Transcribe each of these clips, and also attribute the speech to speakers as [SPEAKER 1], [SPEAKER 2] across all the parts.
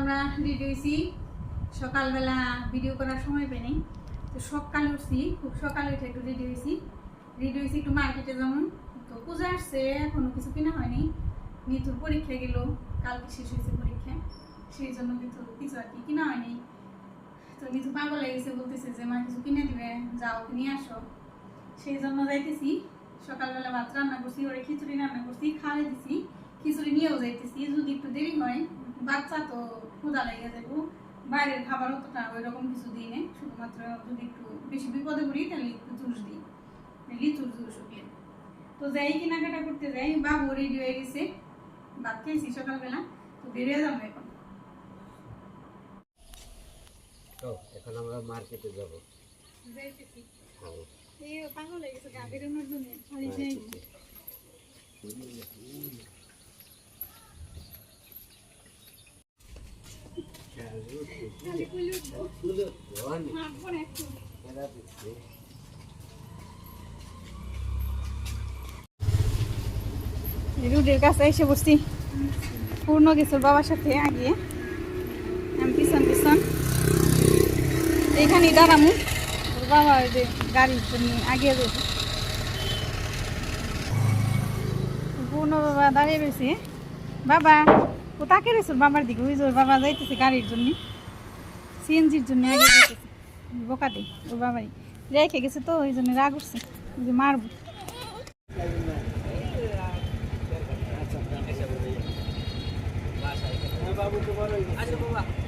[SPEAKER 1] আমরা রেডি সকালবেলা ভিডিও করার সময় পেনি, তো সকালে উঠছি, খুব সকালে উঠে একটু একটু মার্কেটে যেমন তো পূজা আসছে কিছু কিনা হয়নি। নিতুর পরীক্ষা গেল, কালকে শেষ হয়েছে পরীক্ষা। সেই জন্য কিন্তু কিছু আর কি হয়নি। তো নিতু পাগল লেগেছে বলতেছে যে, মা, কিছু কিনে দিবে, যাও, নিয়ে আসো। সেই জন্য যাইতেছি। সকালবেলা ভাত রান্না করছি, ওরে খিচুড়ি রান্না করছি, খাওয়াই দিছি, খিচুড়ি নিয়েও যাইতেছি। যদি একটু দেরি হয় বাচ্চা তো ক্ষুদা লেগে যাব বাইরের খাবার অতটা ওই রকম কিছু দিই না শুধুমাত্র যদি একটু বেশি বিপদে পড়ি তাহলে একটু জুস দিই লিচুর জুস উঠলে তো যাই কেনাকাটা করতে যাই বাবু রেডি হয়ে গেছে ভাত খেয়েছি সকালবেলা তো বেরিয়ে যাব এখন।
[SPEAKER 2] তো এখন আমরা মার্কেটে যাব।
[SPEAKER 1] যাইতেছি।
[SPEAKER 2] হ্যাঁ।
[SPEAKER 1] এই পাগল হয়ে গেছে গা বেরোনোর জন্য শাড়ি চাই খালি কুলি উঠবো হাঁটবো না একটু রুডের কাছে এসে বসছি। পূর্ণ গেছিল বাবার সাথে আগে। আমি পিছন পিছন। এইখানেই দাঁড়ামু। বাবা যে গাড়ির আগে রয়েছে। পূর্ণ বাবা দাঁড়িয়ে রয়েছে। বাবা! তাকে রয়েছে, বাবার দিকে। ওই জোর বাবা যাইতেছে গাড়ির জন্য। সিএনজির জন্য আগে যেতেছে বোকাতে ওর বাবাই। রেখে গেছে তো, ওই জন্য রাগ উঠছে যে মারবো। যে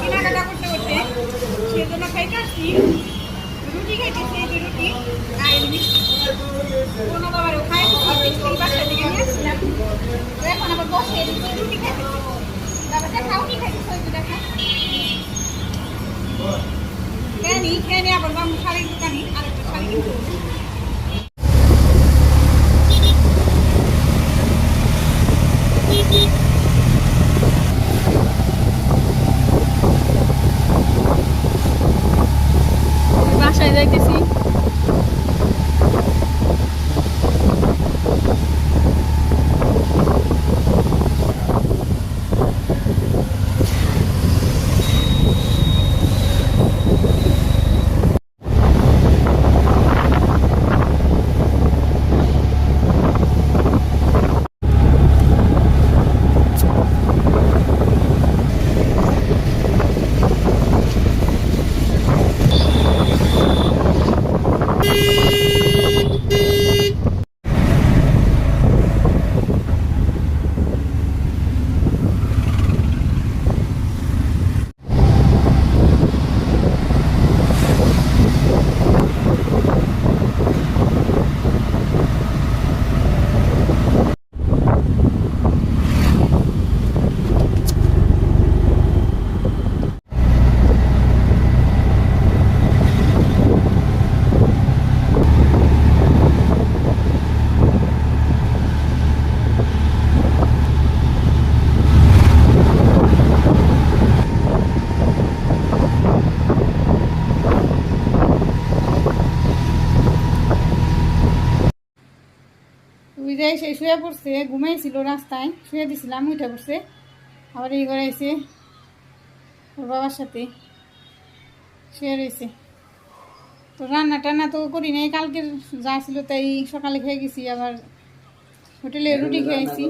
[SPEAKER 2] কেনাকাটা করতে
[SPEAKER 1] করতে সেজন্য খাইতে আসছি রুটি খাইতেছি এই যে রুটি আর কোনো বাবার খাই
[SPEAKER 2] বাচ্চা থেকে নিয়ে
[SPEAKER 1] আসছিলাম এখন আবার বসে রুটি খাইতেছি বাবাটা খাওনি খাইতেছি ওই দেখা খেয়ে নি খেয়ে নি আবার বাবু শাড়ির দোকানি আরেকটা শাড়ি যাইতেছি। সে শুয়ে পড়ছে ঘুমাইছিল রাস্তায় শুয়ে দিছিলাম উঠে পড়ছে। আবার এই ঘরে এসে ওর বাবার সাথে শুয়ে রয়েছে। তো রান্না টান্না তো করি নাই কালকে যা ছিল তাই সকালে খেয়ে গেছি আবার হোটেলে রুটি খেয়েছি।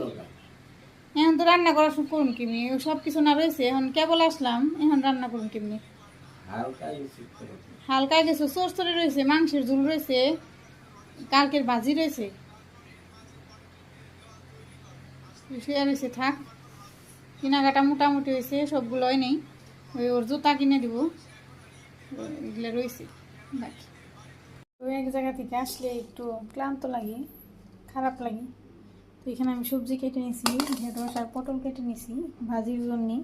[SPEAKER 1] এখন তো রান্না করা করুন কেমনি? সব কিছু না রয়েছে এখন কেবল আসলাম এখন রান্না করুন কেমনি।
[SPEAKER 2] হালকা
[SPEAKER 1] কিছু চরচরে রয়েছে মাংসের ঝোল রয়েছে কালকের ভাজি রয়েছে। শুয়ে রয়েছে থাক। কেনাকাটা মোটামুটি হয়েছে সবগুলোই নেই। ওই ওর জুতা কিনে দিব। এগুলো রয়েছে, বাকি। ওই এক জায়গা থেকে আসলে একটু ক্লান্ত লাগে, খারাপ লাগে। তো এখানে আমি সবজি কেটে নিয়েছি ঢেঁড়স আর পটল কেটে নিয়েছি ভাজির জন্যে।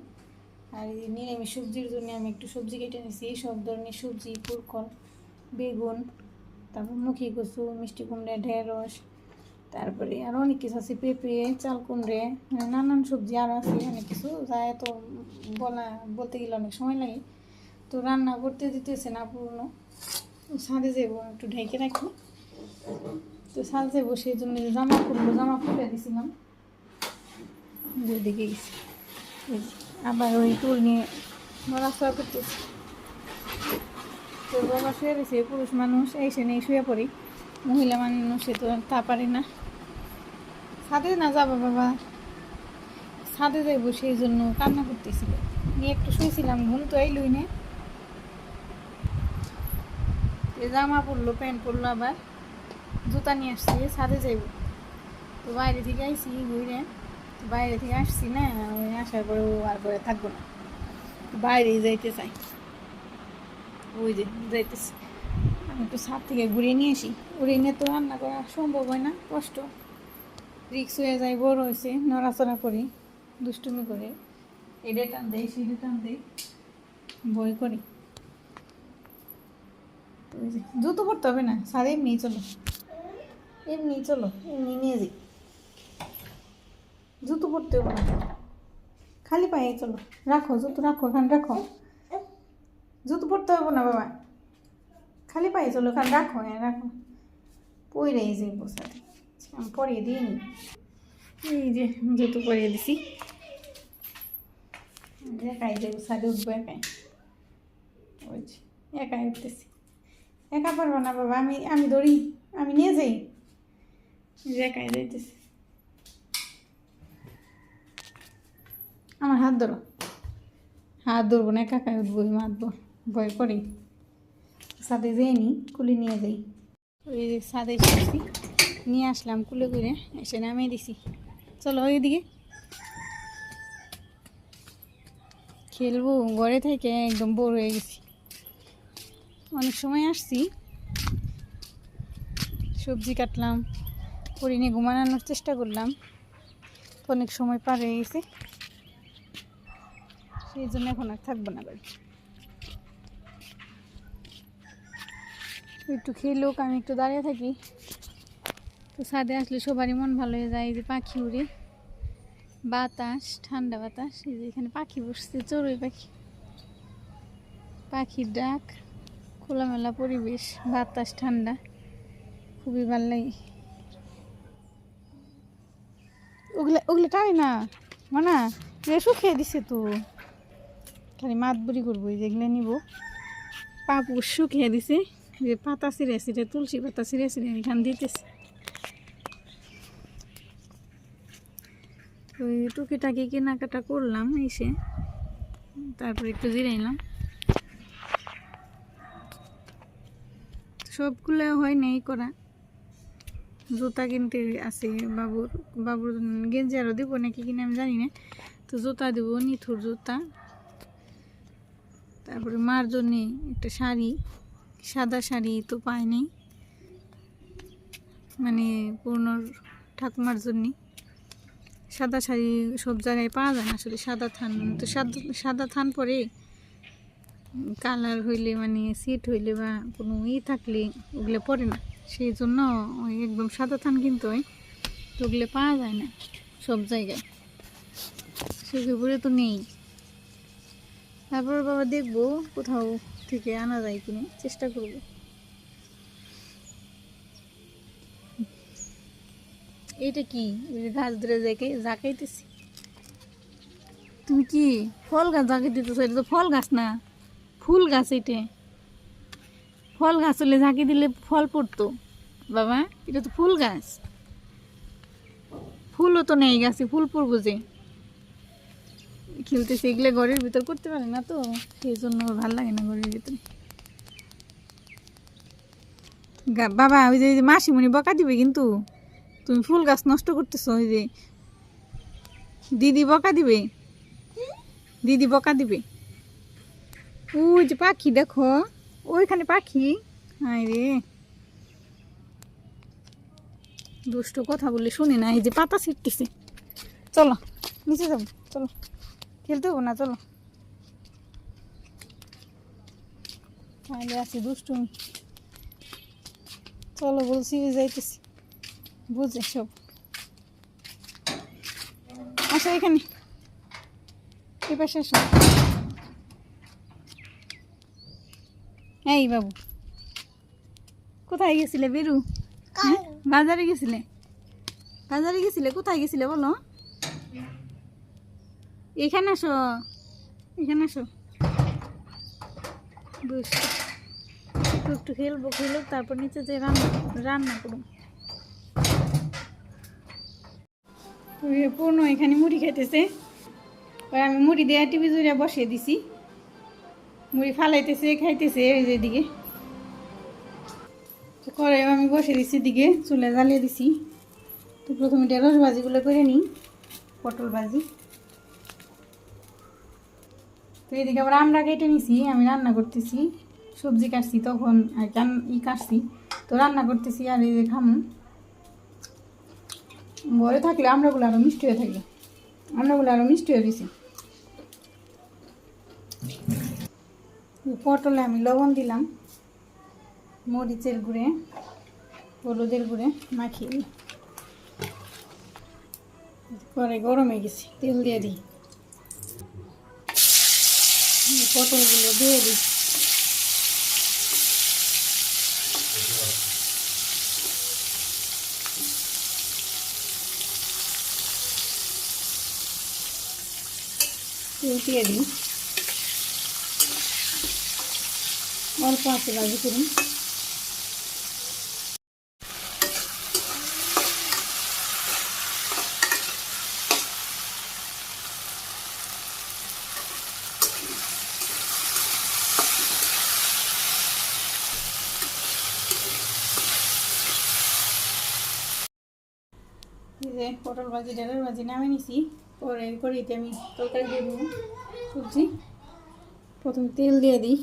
[SPEAKER 1] আর নিরামিষ সবজির জন্য আমি একটু সবজি কেটে নিয়েছি সব ধরনের সবজি পুরকল বেগুন, তারপর মুখি কচু, মিষ্টি কুমড়ে, ঢেঁড়স তারপরে আরও অনেক কিছু আছে, পেঁপে চাল কুমড়ে মানে নানান সবজি আরও আছে, অনেক কিছু। যা এত বলা, বলতে গেলে অনেক সময় লাগে। তো রান্না করতে দিতেছে না পুরনো। ছাদে যাব একটু ঢেকে রাখি। তো ছাদে যাব সেই জন্য জামা খুলবো জামা খুলে দিছিলাম যেদিকে গেছি। এই আবার ওই টুল নিয়ে নড়াচড়া করতেছি। তো বাবা শুয়ে রয়েছে, পুরুষ মানুষ এসে নেই শুয়ে পড়ি। মহিলা মানুষে তো তা পারে না। ছাদে না যাব বাবা। ছাদে যাইবো সেই জন্য কান্না করতেছিল। নিয়ে একটু শুয়েছিলাম, ঘুম তো এইলই না। এ জামা পরলো, প্যান্ট পরলো আবার। জুতা নিয়ে আসছি ছাদে যাইব। তো বাইরে থেকে আইসি ঘুরে তো বাইরে থেকে আসছি না, ওই আসার পরে ও আর করে থাকব না। বাইরেই যাইতে চাই। ওই যে যাইতেছি। একটু ছাদ থেকে ঘুরিয়ে নিয়ে আসি। ঘুরিয়ে নিয়ে তো রান্না করা সম্ভব হয় না, কষ্ট। রিক্স হয়ে যায়, বড় হয়েছে, নড়াচড়া করি, দুষ্টুমি করে। এডে টান দেয় সিঁড়ি টান দেয় বই করি। জুতো পরতে হবে না সারে এমনি চলো। এমনি চলো এমনি নিয়ে যাই। জুতো পরতে হবে না। খালি পায়ে চলো। রাখো, জুতো রাখো, এখানে রাখো। জুতো পরতে হবে না, বাবা। খালি পায়ে চলো এখানে রাখো হ্যাঁ রাখো। পরে এই যে বসাতে। আমি পরিয়ে দিই এই যে জুতো পরিয়ে দিছি। একাই যাব সাদে উঠবো, একাই। যে, একাই উঠতেছি। একা পারব না বাবা, আমি আমি ধরি আমি নিয়ে যাই। যে একাই যাইতেছি। আমার হাত ধরো। হাত ধরবো না, একা, একাই উঠবো মাতবো ভয় করি। সাথে যেয়ে নি কুলি নিয়ে যাই। ওই যে সাথে এসেছি, নিয়ে আসলাম কুলে করে এসে নামিয়ে দিছি। চলো ওইদিকে। খেলব, ঘরে থেকে একদম বোর হয়ে গেছি। অনেক সময় আসছি। সবজি কাটলাম করে নিয়ে ঘুমানোর চেষ্টা করলাম। অনেক সময় পার হয়ে গেছে। সেই জন্য এখন আর থাকব না বাড়ি একটু খেলোক আমি একটু দাঁড়িয়ে থাকি। তো ছাদে আসলে সবারই মন ভালো হয়ে যায়, এই যে পাখি উড়ে। বাতাস, ঠান্ডা বাতাস, এই যে এখানে পাখি বসছে, চড়ুই পাখি। পাখির ডাক, খোলামেলা পরিবেশ, বাতাস, ঠান্ডা, খুবই ভালো লাগে। ওগুলা, ওগুলো টানে না, মানা রেশু খেয়ে দিছে তো। খালি মাত বুড়ি করব, এই যেগুলো নিব। পাপু শুকিয়ে দিছে। যে পাতা ছিঁড়ে ছিঁড়ে তুলসী পাতা ছিঁড়ে ছিঁড়ে এখানে দিতেছে। ওই টুকিটাকি কেনাকাটা করলাম এসে, তারপর একটু জিরাইলাম। সবগুলো হয় নেই করা। জুতা কিনতে আছে বাবুর বাবুর গেঞ্জি আরও দিব নাকি কিনে আমি জানি না। তো জুতা দিব, নিথুর জুতা। তারপরে মার জন্যে একটা শাড়ি। সাদা শাড়ি তো পাই নাই। মানে পূর্ণর ঠাকুমার জন্যে। সাদা শাড়ি সব জায়গায় পাওয়া যায় না, আসলে সাদা থান তো সাদা সাদা থান পরে কালার হইলে মানে সিট হইলে বা কোনো ই থাকলে ওগুলো পরে না। সেই জন্য ওই একদম সাদা থান কিন্তু ওই তো ওগুলো পাওয়া যায় না সব জায়গায়। সেগুলো তো নেই। তারপর বাবা দেখব কোথাও থেকে আনা যায় কিনে, চেষ্টা করব। এটা কি? গাছ ধরে যাকে জাকাইতেছি। তুমি কি ফল গাছ জাকাই দিতেছো এটা তো ফল গাছ না। ফুল গাছ এটা। ফল গাছ হলে ঝাঁকি দিলে ফল পড়তো। বাবা, এটা তো ফুল গাছ। ফুলও তো নেই গাছে, ফুল পড়ব যে। খেলতেছে এগুলো ঘরের ভিতর করতে পারে না তো, সেই জন্য ভালো লাগে না ঘরের ভিতরে। বাবা, ওই যে মাসিমণি বকা দিবে কিন্তু। তুমি ফুল গাছ নষ্ট করতেছো, ওই যে। দিদি বকা দিবে। দিদি বকা দিবে। ওই যে পাখি, দেখো। ওইখানে পাখি। হায় রে। দুষ্ট কথা বললে শুনি না, এই যে পাতা ছিটতেছে। চলো, নিচে যাব, চলো। খেলতে হব না চলো। তাহলে আছি দুষ্টু চলো বলছি যাইতেছি। বুঝে সব। আসো এখানে। এই পাশে আসো এই বাবু কোথায় গেছিলে বেরু? হ্যাঁ? বাজারে গেছিলে? বাজারে গেছিলে? কোথায় গেছিলে বলো? এখানে আসো। এখানে আসো। একটু একটু খেলব, খেলুক, তারপর নিচে যে রান্না রান্না করুন পূর্ণ এখানে মুড়ি খাইতেছে। আর আমি মুড়ি দেওয়া টিভি জুড়ে বসিয়ে দিছি। মুড়ি ফালাইতেছে, খাইতেছে ওই যে দিকে করে আমি বসে দিছি দিকে চুলে জ্বালিয়ে দিছি। তো প্রথমে ঢেঁড়স ভাজিগুলো করে নিই, পটল ভাজি। তো এদিকে আবার আমরা কেটে নিছি, আমি রান্না করতেছি। সবজি কাটছি তখন ই কাটছি। তো রান্না করতেছি আর এই খামু। ঘরে থাকলে আমরাগুলো আরও মিষ্টি হয়ে থাকে। আমরাগুলো আরও মিষ্টি হয়ে গেছি। পটলে আমি লবণ দিলাম, মরিচের গুঁড়ে, হলুদের গুঁড়ে মাখিয়ে পরে গরমে গেছি, তেল দিয়ে দিই। এই পটলগুলো দিয়ে দিই তেল দিয়ে দিই অল্প আছে ভাজি করুন এই যে পটল ভাজি, ডালের ভাজি নামে নিছি। পরে করিতে আমি তরকারি দিয়ে দেবো। সবজি। প্রথম তেল দিয়ে দিই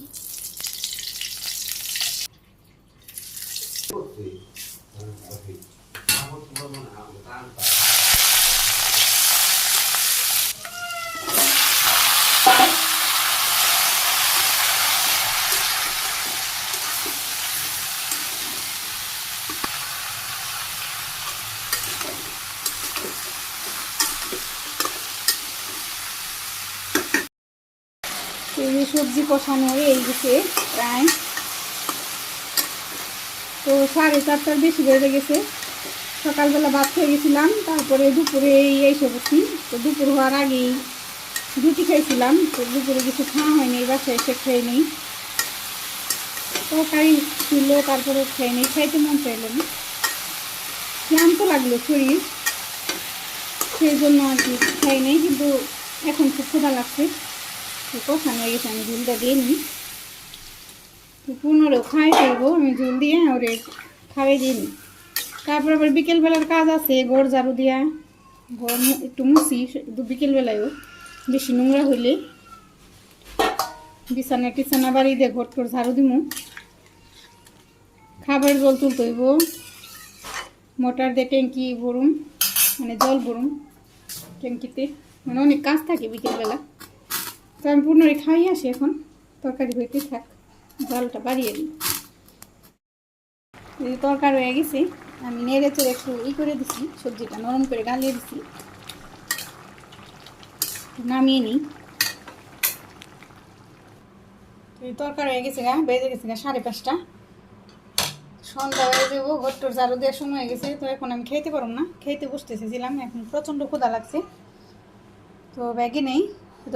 [SPEAKER 1] এই যে সবজি কষানো হয়ে গেছে প্রায়। তো সাড়ে চারটার বেশি বেড়ে গেছে। সকালবেলা ভাত খেয়ে গেছিলাম, তারপরে দুপুরে এই এসে বসি তো দুপুর হওয়ার আগেই রুটি খাইছিলাম, তো দুপুরে কিছু খাওয়া হয়নি, এই বাসায় এসে খেয়ে নিই। তরকারি ছিল, তারপরে খেয়ে নিই, খাইতে মন চাইলো না। ক্লান্ত লাগল শরীর, সেই জন্য আর কি খাই নেই, কিন্তু এখন খুব ক্ষুধা লাগছে। কষানো হয়ে গেছে আমি ঝুলটা দিয়ে নিই। তো পুনরেও খাই ফেলব, আমি ঝুল দিয়ে ওরে খাওয়াই দিয়ে নিই। তারপর আবার বিকেলবেলার কাজ আছে ঘর ঝাড়ু দিয়া। ঘর একটু মুছি দু বিকেলবেলায়ও। বেশি নোংরা হইলে বিছানা টিছানা বাড়ি দিয়ে ঘর টর ঝাড়ু দিমু। খাবার জল তুলতে হইব। মোটর দিয়ে ট্যাঙ্কি ভরুম মানে জল ভরুম ট্যাঙ্কিতে। মানে অনেক কাজ থাকে বিকেলবেলা। তো আমি পুনরে খাই আসি এখন। তরকারি হইতে থাক, জলটা বাড়িয়ে দিই। এই যে তরকারি হয়ে গেছে, আমি নেড়ে চেড়ে একটু ই করে দিছি, সবজিটা নরম করে গালিয়ে দিছি। নামিয়ে নিই। তরকারি হয়ে গেছে গা, বেজে গেছে গা সাড়ে পাঁচটা। সন্ধ্যা হয়ে যাব ঘরটোর ঝাড়ু দেওয়ার সময় হয়ে গেছে, তো এখন আমি খেতে পারব না। খেতে বসতেছিলাম, এখন প্রচণ্ড ক্ষুধা লাগছে। তো ব্যাগে নেই।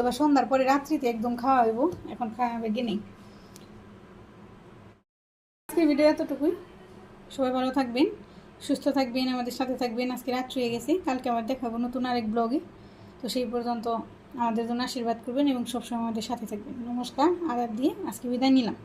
[SPEAKER 1] আবার সন্ধ্যার পরে রাত্রিতে একদম খাওয়া হইব, এখন খাওয়া হবে নেই আজকের ভিডিও এতটুকুই। সবাই ভালো থাকবেন, সুস্থ থাকবেন, আমাদের সাথে থাকবেন। আজকে রাত্রি হয়ে গেছে, কালকে আবার দেখাবো নতুন আরেক ব্লগে তো সেই পর্যন্ত আমাদের জন্য আশীর্বাদ করবেন এবং সবসময় আমাদের সাথে থাকবেন। নমস্কার আদার দিয়ে আজকে বিদায় নিলাম।